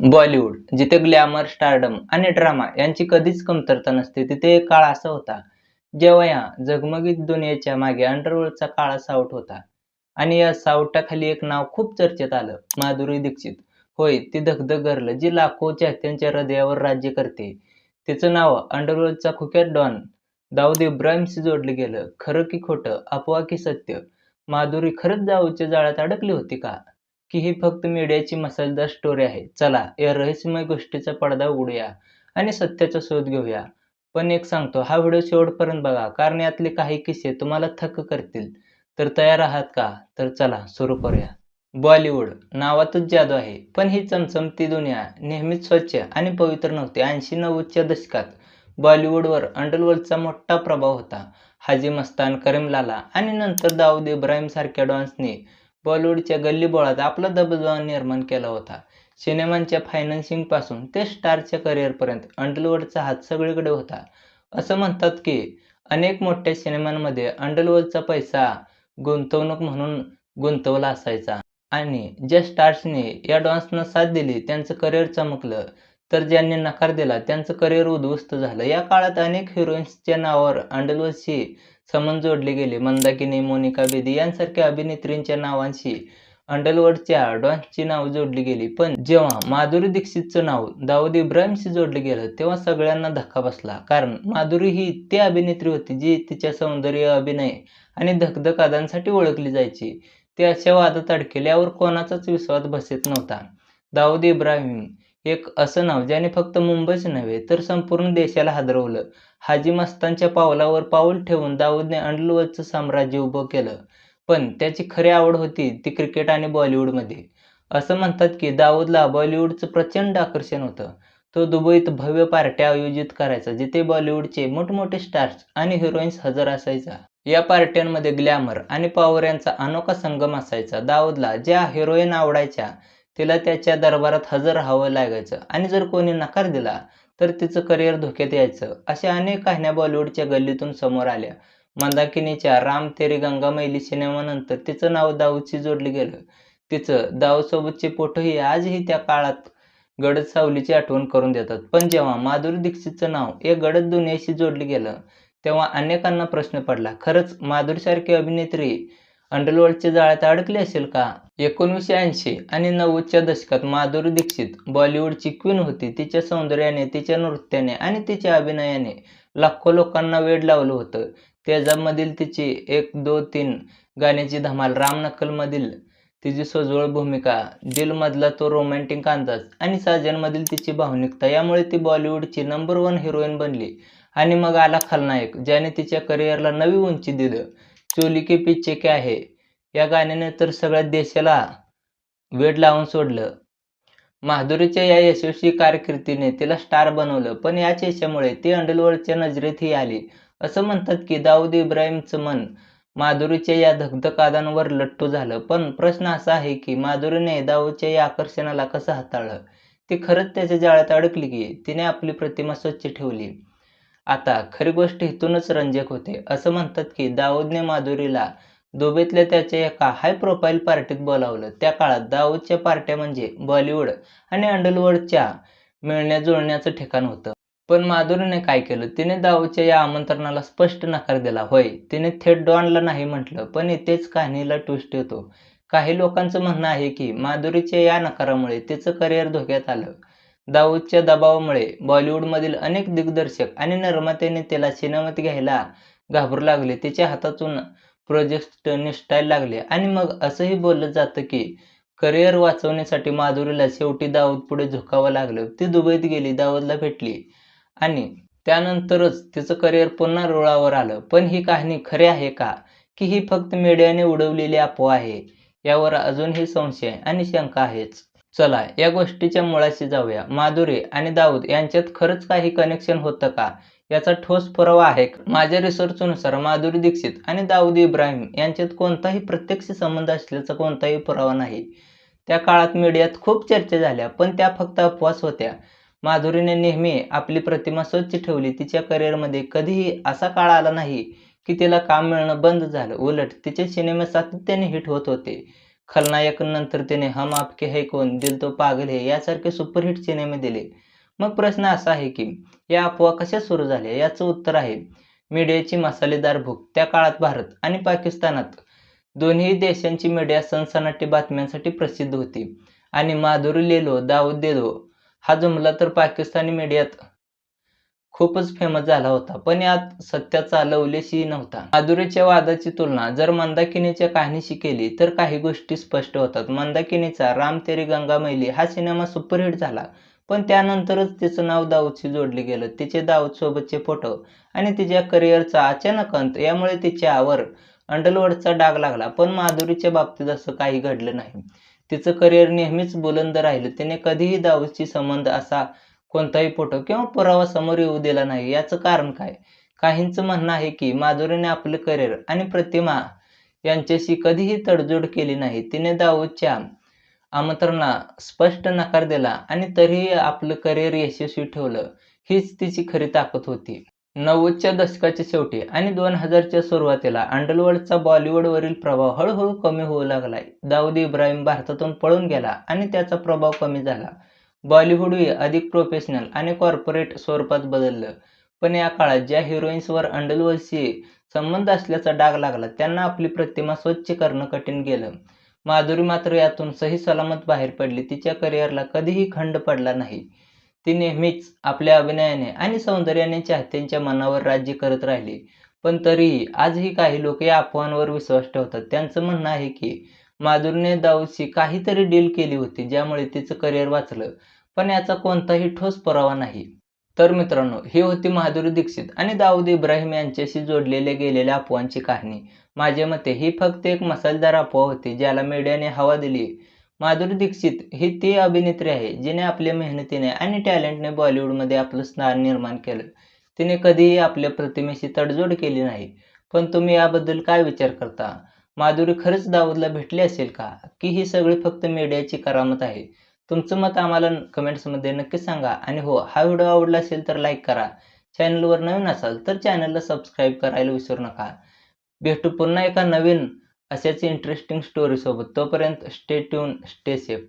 बॉलिवूड जिथे glamour stardom आणि drama यांची कधीच कमतरता नसते तिथे एक काळ असा होता जेव्हा या झगमगीत दुनियेच्या मागे अंडरवर्ल्डचा काळा सावट होता. आणि या सावटाखाली एक नाव खूप चर्चेत आलं माधुरी दीक्षित. होय ती धगधग गर्ल जी लाखो चाहत्यांच्या हृदयावर राज्य करते. तिचं नाव अंडरवर्ल्डचा खुक्यात डॉन दाऊद इब्राहिमशी जोडलं गेलं. खरं की खोटं अफवा की सत्य. माधुरी खरंच जाऊच्या जाळ्यात अडकली होती का? की ही फक्त मीडियाची मसालेदार स्टोरी आहे. चला या रहस्यमय गोष्टीचा पडदा उघडूया आणि सत्याचा शोध घेऊया. पण एक सांगतो हा व्हिडिओ शेवटपर्यंत बघा कारण यातले काही किस्से तुम्हाला थक्क करतील. तर तयार आहात का? तर चला सुरू करूया. बॉलिवूड नावातच जादू आहे पण ही चमचमती दुनिया नेहमीच स्वच्छ आणि पवित्र नव्हती. ऐंशी नव्वदच्या दशकात बॉलिवूडवर अंडरवर्ल्डचा मोठा प्रभाव होता. हाजी मस्तान करीम लाला आणि नंतर दाऊद इब्राहिम सारख्या डॉन्सने बॉलिवूडच्या गल्लीबोळात आपला दबदबा निर्माण केला होता. सिनेमांच्या फायनान्सिंगपासून ते स्टारच्या करिअरपर्यंत अंडलवर्डचा हात सगळीकडे होता. असं म्हणतात की अनेक मोठ्या सिनेमांमध्ये अंडलवर्डचा पैसा गुंतवणूक म्हणून गुंतवला असायचा. आणि ज्या स्टार्सने या डॉन्सना साथ दिली त्यांचं करिअर चमकलं. तर ज्यांनी नकार दिला त्यांचं करिअर उद्ध्वस्त झालं. या काळात अनेक हिरोईन्सच्या नावावर अंडरवर्ल्डशी समन जोडले गेले. मंदाकिनी मोनिका बेदी यांसारख्या अभिनेत्रींच्या नावांशी अंडरवर्ल्डच्या डॉन्सची नाव जोडली गेली. पण जेव्हा माधुरी दीक्षितचं नाव दाऊद इब्राहिमशी जोडलं गेलं तेव्हा सगळ्यांना धक्का बसला. कारण माधुरी ही ती अभिनेत्री होती जी तिच्या सौंदर्य अभिनय आणि धकधकादांसाठी ओळखली जायची. ते अशा वादात अडकेल्यावर कोणाचाच विश्वास बसत नव्हता. दाऊद इब्राहिम एक असं नाव ज्याने फक्त मुंबईच नव्हे तर संपूर्ण देशाला हादरवलं. हाजी मस्तानच्या पावलावर पाऊल ठेवून दाऊदने अंडलवरचं साम्राज्य उभं केलं. पण त्याची खरी आवड होती ती क्रिकेट आणि बॉलिवूडमध्ये. असं म्हणतात की दाऊदला बॉलिवूडचं प्रचंड आकर्षण होतं. तो दुबईत भव्य पार्ट्या आयोजित करायचा जिथे बॉलिवूडचे मोठमोठे स्टार्स आणि हिरोईन्स हजर असायचा. या पार्ट्यांमध्ये ग्लॅमर आणि पॉवर यांचा अनोखा संगम असायचा. दाऊदला ज्या हिरोईन आवडायच्या तिला त्याच्या दरबारात हजर राहावं लागायचं. आणि जर कोणी नकार दिला तर तिचं करिअर धोक्यात यायचं अशा अनेक कहाण्या बॉलिवूडच्या गल्लीतून समोर आल्या. मंदाकिनीच्या राम तेरी गंगा मैली सिनेमानंतर तिचं नाव दाऊदशी जोडलं गेलं. तिचं दाऊदसोबतचे फोटोही आजही त्या काळात गडद सावलीची आठवण करून देतात. पण जेव्हा माधुरी दीक्षितचं नाव एक गडद दुनियाशी जोडलं गेलं तेव्हा अनेकांना प्रश्न पडला खरंच माधुरीसारखी अभिनेत्री अंडरवर्ल्डच्या जाळ्यात अडकली असेल का? एकोणीसशे ऐंशी आणि नव्वदच्या दशकात माधुरी दीक्षित बॉलिवूडची क्वीन होती. तिच्या सौंदर्याने तिच्या नृत्याने आणि तिच्या अभिनयाने लाखो लोकांना वेड लावलं होतं. तेजाबमधील तिची एक दो तीन गाण्याची धमाल रामनकलमधील तिची सोजवळ भूमिका दिलमधला तो रोमॅन्टिक अंदाज आणि साजनमधील तिची भावनिकता यामुळे ती बॉलिवूडची नंबर वन हिरोईन बनली. आणि मग आला खलनायक ज्याने तिच्या करिअरला नवी उंची दिलं. चोली के पिच्चे क्या आहे. या गाण्याने तर सगळ्या देशाला वेड लावून सोडलं. माधुरीच्या या यशस्वी कारकिर्दीने तिला स्टार बनवलं पण याच यशामुळे ती अंडलवर्ल्डच्या नजरेतही आली. असं म्हणतात की दाऊद इब्राहिमचं मन माधुरीच्या या धगधकादांवर लट्टू झालं पण प्रश्न असा आहे की माधुरीने दाऊदच्या या आकर्षणाला कसं हाताळलं? ती खरंच त्याच्या जाळ्यात अडकली की तिने आपली प्रतिमा स्वच्छ ठेवली. आता खरी गोष्ट इथूनच रंजक होते. असं म्हणतात की दाऊदने माधुरीला दुबईतल्या त्याच्या एका हाय प्रोफाईल पार्टीत बोलावलं. त्या काळात दाऊदच्या पार्ट्या म्हणजे बॉलिवूड आणि अंडरवर्ल्डच्या मिळण्या जुळण्याचं ठिकाण होतं. पण माधुरीने काय केलं? तिने दाऊदच्या या आमंत्रणाला स्पष्ट नकार दिला. होय तिने थेट डॉनला नाही म्हटलं पण इथेच कहाणीला ट्विस्ट येतो. काही लोकांचं म्हणणं आहे की माधुरीच्या या नकारामुळे तिचं करिअर धोक्यात आलं. दाऊदच्या दबावामुळे बॉलिवूडमधील अनेक दिग्दर्शक आणि निर्मात्याने तिला सिनेमात घ्यायला घाबरू लागले. तिच्या हातातून प्रोजेक्ट निष्ठायला लागले. आणि मग असंही बोललं जातं की करिअर वाचवण्यासाठी माधुरीला शेवटी दाऊद पुढे झुकावं लागलं. ती दुबईत गेली दाऊदला भेटली आणि त्यानंतरच तिचं करिअर पुन्हा रुळावर आलं. पण ही कहाणी खरी आहे का? की ही फक्त मीडियाने उडवलेली अफवा आहे? यावर अजूनही संशय आणि शंका आहेच. चला या गोष्टीच्या मुळाशी जाऊया. माधुरी आणि दाऊद यांच्यात खरंच काही कनेक्शन होतं का? याचा ठोस पुरावा आहे माझ्या रिसर्चनुसार माधुरी दीक्षित आणि दाऊद इब्राहिम यांच्यात कोणताही प्रत्यक्ष संबंध असल्याचा कोणताही पुरावा नाही. त्या काळात मीडियात खूप चर्चा झाल्या पण त्या फक्त अपवास होत्या. माधुरीने नेहमी आपली प्रतिमा स्वच्छ ठेवली. तिच्या करिअरमध्ये कधीही असा काळ आला नाही की तिला काम मिळणं बंद झालं. उलट तिचे सिनेमे सातत्याने हिट होत होते. खलनायक नंतर तिने हम आपके है कोण दिल तो पागल है यासारखे सुपरहिट सिनेमे दिले. मग प्रश्न असा आहे की या अफवा कशा सुरू झाल्या? याचं उत्तर आहे मीडियाची मसालेदार भूक त्या काळात भारत आणि पाकिस्तानात. दोन्ही देशांची मीडिया सनसनाटी बातम्यांसाठी प्रसिद्ध होती. आणि माधुरी लेलो दाऊद देलो हा जुमला तर पाकिस्तानी मीडियात खूपच फेमस झाला होता. पण यात सत्याचा लवलेशही नव्हता. माधुरीच्या वादाची तुलना जर मंदाकिनीच्या कहाणीशी केली तर काही गोष्टी स्पष्ट होतात. मंदाकिनीचा राम तेरी गंगा मैली हा सिनेमा सुपरहिट झाला. पण त्यानंतरच तिचं नाव दाऊदशी जोडले गेलं. तिचे दाऊद सोबतचे फोटो आणि तिच्या करिअरचा अचानक अंत यामुळे तिच्यावर अंडलवडचा डाग लागला. पण माधुरीच्या बाबतीत असं काही घडलं नाही. तिचं करिअर नेहमीच बुलंद राहिलं. तिने कधीही दाऊदशी संबंध असा कोणताही फोटो किंवा पुरावा समोर येऊ दिला नाही याचं कारण काय? काहींचं म्हणणं आहे की माधुरीने आपलं करिअर आणि प्रतिमा यांच्याशी कधीही तडजोड केली नाही. तिने दाऊदच्या आमंत्रणा स्पष्ट नकार दिला आणि तरीही आपलं करिअर यशस्वी ठेवलं. हीच तिची खरी ताकद होती. नव्वदच्या दशकाच्या शेवटी आणि दोन हजारच्या सुरुवातीला अंडरवर्ल्डचा बॉलिवूडवरील प्रभाव हळूहळू कमी होऊ लागलाय दाऊद इब्राहिम भारतातून पळून गेला आणि त्याचा प्रभाव कमी झाला. बॉलिवूडही अधिक प्रोफेशनल आणि कॉर्पोरेट स्वरूपात बदललं. पण या काळात ज्या हिरोईन्सवर अंडरवर्ल्डशी संबंध असल्याचा डाग लागला त्यांना आपली प्रतिमा स्वच्छ करणं कठीण गेलं. माधुरी मात्र यातून सही सलामत बाहेर पडली. तिच्या करिअरला कधीही खंड पडला नाही. ती नेहमीच आपल्या अभिनयाने आणि सौंदर्याने चाहत्यांच्या मनावर राज्य करत राहिली. पण तरीही आजही काही लोक या अफवांवर विश्वास ठेवतात. त्यांचं म्हणणं आहे की माधुरीने दाऊदशी काहीतरी डील केली होती ज्यामुळे तिचं करिअर वाचलं. पण याचा कोणताही ठोस पुरावा नाही. तर मित्रांनो ही होती माधुरी दीक्षित आणि दाऊद इब्राहिम यांच्याशी जोडलेल्या गेलेल्या अफवांची कहाणी. माझे मते ही फक्त एक मसालेदार अफवा होती ज्याला मीडियाने हवा दिली. माधुरी दीक्षित ही ती अभिनेत्री आहे जिने आपल्या मेहनतीने आणि टॅलेंटने बॉलिवूडमध्ये आपलं स्थान निर्माण केलं. तिने कधीही आपल्या प्रतिमेशी तडजोड केली नाही. पण तुम्ही याबद्दल काय विचार करता? माधुरी खरंच दाऊदला भेटली असेल का? की ही सगळी फक्त मीडियाची करामत आहे? तुमचं मत आम्हाला कमेंट्समध्ये नक्की सांगा. आणि हो हा व्हिडिओ आवडला असेल तर लाईक करा. चॅनलवर नवीन असाल तर चॅनलला सबस्क्राईब करायला विसरू नका. भेटू पुन्हा एका नवीन अशाच इंटरेस्टिंग स्टोरीसोबत तोपर्यंत स्टे ट्यून स्टे सेफ